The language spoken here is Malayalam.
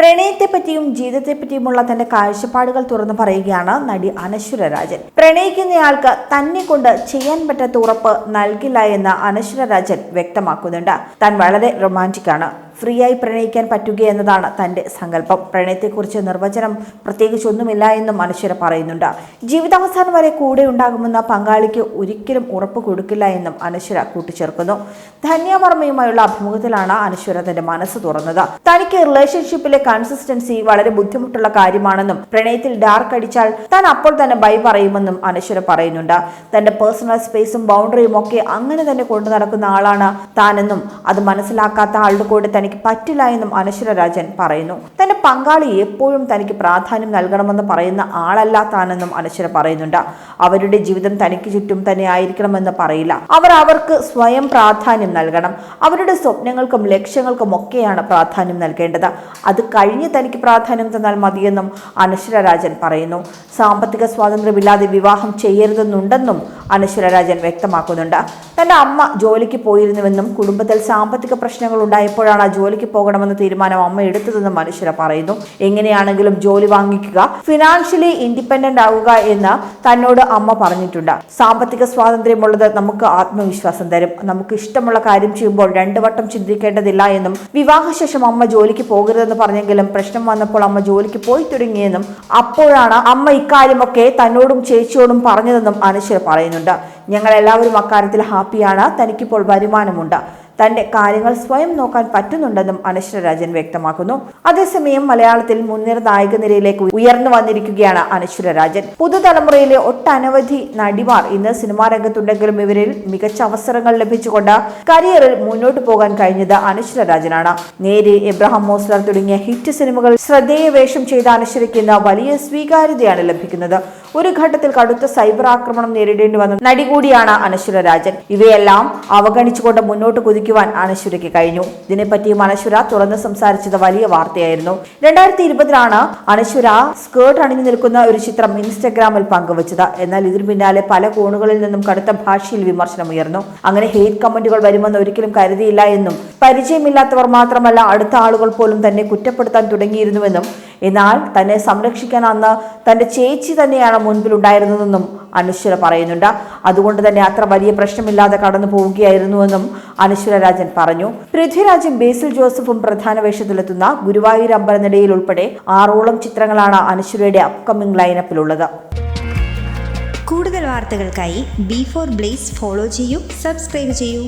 പ്രണയത്തെപ്പറ്റിയും ജീവിതത്തെപ്പറ്റിയുമുള്ള തന്റെ കാഴ്ചപ്പാടുകൾ തുറന്നു പറയുകയാണ് നടി അനശ്വര രാജൻ പ്രണയിക്കുന്നയാൾക്ക് തന്നെ കൊണ്ട് ചെയ്യാൻ പറ്റാത്ത ഉറപ്പ് നൽകില്ല എന്ന് അനശ്വര രാജൻ വ്യക്തമാക്കുന്നുണ്ട്. താൻ വളരെ റൊമാന്റിക് ആണ്. ഫ്രീ ആയി പ്രണയിക്കാൻ പറ്റുക എന്നതാണ് തന്റെ സങ്കല്പം. പ്രണയത്തെക്കുറിച്ച് നിർവചനം പ്രത്യേകിച്ച് ഒന്നുമില്ല എന്നും അനശ്വര പറയുന്നുണ്ട്. ജീവിതാവസാനം വരെ കൂടെ ഉണ്ടാകുമെന്ന പങ്കാളിക്ക് ഒരിക്കലും ഉറപ്പ് കൊടുക്കില്ല എന്നും അനശ്വര കൂട്ടിച്ചേർക്കുന്നു. ധന്യവർമ്മയുമായുള്ള അഭിമുഖത്തിലാണ് അനശ്വര തന്റെ മനസ്സ് തുറന്നത്. തനിക്ക് റിലേഷൻഷിപ്പിലെ കൺസിസ്റ്റൻസി വളരെ ബുദ്ധിമുട്ടുള്ള കാര്യമാണെന്നും പ്രണയത്തിൽ ഡാർക്ക് അടിച്ചാൽ താൻ അപ്പോൾ തന്നെ ബൈ പറയുമെന്നും അനശ്വര പറയുന്നുണ്ട്. തന്റെ പേഴ്സണൽ സ്പേസും ബൗണ്ടറിയും ഒക്കെ അങ്ങനെ തന്നെ കൊണ്ടു നടക്കുന്ന ആളാണ് താനെന്നും അത് മനസ്സിലാക്കാത്ത ആളുടെ കൂടെ തനിക്ക് പറ്റില്ല എന്നും അനശ്വര രാജൻ പറയുന്നു. തന്റെ പങ്കാളി എപ്പോഴും തനിക്ക് പ്രാധാന്യം നൽകണമെന്ന് പറയുന്ന ആളല്ല താനെന്നും അനശ്വര പറയുന്നുണ്ട്. അവരുടെ ജീവിതം തനിക്ക് ചുറ്റും തന്നെ ആയിരിക്കണമെന്ന് പറയില്ല. അവർ അവർക്ക് സ്വയം പ്രാധാന്യം നൽകണം. അവരുടെ സ്വപ്നങ്ങൾക്കും ലക്ഷ്യങ്ങൾക്കും ഒക്കെയാണ് പ്രാധാന്യം നൽകേണ്ടത്. അത് കഴിഞ്ഞ് തനിക്ക് പ്രാധാന്യം തന്നാൽ മതിയെന്നും അനശ്വര രാജൻ പറയുന്നു. സാമ്പത്തിക സ്വാതന്ത്ര്യമില്ലാതെ വിവാഹം ചെയ്യരുതെന്നുണ്ടെന്നും അനശ്വര രാജൻ വ്യക്തമാക്കുന്നുണ്ട്. തന്റെ അമ്മ ജോലിക്ക് പോയിരുന്നുവെന്നും കുടുംബത്തിൽ സാമ്പത്തിക പ്രശ്നങ്ങൾ ഉണ്ടായപ്പോഴാണ് ജോലിക്ക് പോകണമെന്ന തീരുമാനം അമ്മ എടുത്തതെന്നും അനശ്വര പറയുന്നു. എങ്ങനെയാണെങ്കിലും ജോലി വാങ്ങിക്കുക ഫിനാൻഷ്യലി ഇൻഡിപെൻഡന്റ് ആവുക എന്ന് തന്നോട് അമ്മ പറഞ്ഞിട്ടുണ്ട്. സാമ്പത്തിക സ്വാതന്ത്ര്യമുള്ളത് നമുക്ക് ആത്മവിശ്വാസം തരും. നമുക്ക് ഇഷ്ടമുള്ള കാര്യം ചെയ്യുമ്പോൾ രണ്ടു വട്ടം ചിന്തിക്കേണ്ടതില്ല എന്നും വിവാഹശേഷം അമ്മ ജോലിക്ക് പോകരുതെന്ന് പറഞ്ഞെങ്കിലും പ്രശ്നം വന്നപ്പോൾ അമ്മ ജോലിക്ക് പോയി തുടങ്ങിയെന്നും അപ്പോഴാണ് അമ്മ ഇക്കാര്യമൊക്കെ തന്നോടും ചേച്ചിയോടും പറഞ്ഞതെന്നും അനശ്വര പറയുന്നുണ്ട്. ഞങ്ങൾ എല്ലാവരും അക്കാര്യത്തിൽ ഹാപ്പിയാണ്. തനിക്കിപ്പോൾ വരുമാനമുണ്ട്. തന്റെ കാര്യങ്ങൾ സ്വയം നോക്കാൻ പറ്റുന്നുണ്ടെന്നും അനശ്വര രാജൻ വ്യക്തമാക്കുന്നു. അതേസമയം മലയാളത്തിൽ മുൻനിര നായക നിരയിലേക്ക് ഉയർന്നു വന്നിരിക്കുകയാണ് അനശ്വര രാജൻ. പുതുതലമുറയിലെ ഒട്ടനവധി നടിമാർ ഇന്ന് സിനിമാ രംഗത്തുണ്ടെങ്കിലും ഇവരിൽ മികച്ച അവസരങ്ങൾ ലഭിച്ചുകൊണ്ട് കരിയറിൽ മുന്നോട്ട് പോകാൻ കഴിഞ്ഞത് അനശ്വര രാജനാണ്. നേരെ എബ്രഹാം മോസ്ലർ തുടങ്ങിയ ഹിറ്റ് സിനിമകൾ ശ്രദ്ധേയ വേഷം ചെയ്ത അനശ്വരയ്ക്ക് ഇന്ന് വലിയ സ്വീകാര്യതയാണ് ലഭിക്കുന്നത്. ഒരു ഘട്ടത്തിൽ കടുത്ത സൈബർ ആക്രമണം നേരിടേണ്ടി വന്ന നടി കൂടിയാണ് അനശ്വര രാജൻ. ഇവയെല്ലാം അവഗണിച്ചുകൊണ്ട് മുന്നോട്ട് കുതിക്കുവാൻ അനശ്വരയ്ക്ക് കഴിഞ്ഞു. ഇതിനെപ്പറ്റിയും അനശ്വര തുറന്ന് സംസാരിച്ചത് വലിയ വാർത്തയായിരുന്നു. രണ്ടായിരത്തി ഇരുപതിലാണ് അനശ്വര സ്കേർട്ട് അണിഞ്ഞു നിൽക്കുന്ന ഒരു ചിത്രം ഇൻസ്റ്റഗ്രാമിൽ പങ്കുവച്ചത്. എന്നാൽ ഇതിനു പിന്നാലെ പല കോണുകളിൽ നിന്നും കടുത്ത ഭാഷയിൽ വിമർശനം ഉയർന്നു. അങ്ങനെ ഹെയ്റ്റ് കമന്റുകൾ വരുമെന്ന് ഒരിക്കലും കരുതിയില്ല എന്നും പരിചയമില്ലാത്തവർ മാത്രമല്ല അടുത്ത ആളുകൾ പോലും തന്നെ കുറ്റപ്പെടുത്താൻ തുടങ്ങിയിരുന്നുവെന്നും എന്നാൽ തന്നെ സംരക്ഷിക്കാൻ അന്ന് തന്റെ ചേച്ചി തന്നെയാണ് മുൻപിലുണ്ടായിരുന്നതെന്നും അനശ്വര പറയുന്നുണ്ട്. അതുകൊണ്ട് തന്നെ അത്ര വലിയ പ്രശ്നമില്ലാതെ കടന്നു പോവുകയായിരുന്നുവെന്നും അനശ്വര രാജൻ പറഞ്ഞു. പൃഥ്വിരാജും ബേസിൽ ജോസഫും പ്രധാന വേഷത്തിലെത്തുന്ന ഗുരുവായൂർ അമ്പലനടയിൽ ഉൾപ്പെടെ ആറോളം ചിത്രങ്ങളാണ് അനശ്വരയുടെ അപ്കമിംഗ് ലൈനപ്പിലുള്ളത് കൂടുതൽ വാർത്തകൾക്കായി ബി ഫോർ ബ്ലേസ് ഫോളോ ചെയ്യൂ സബ്സ്ക്രൈബ് ചെയ്യൂ.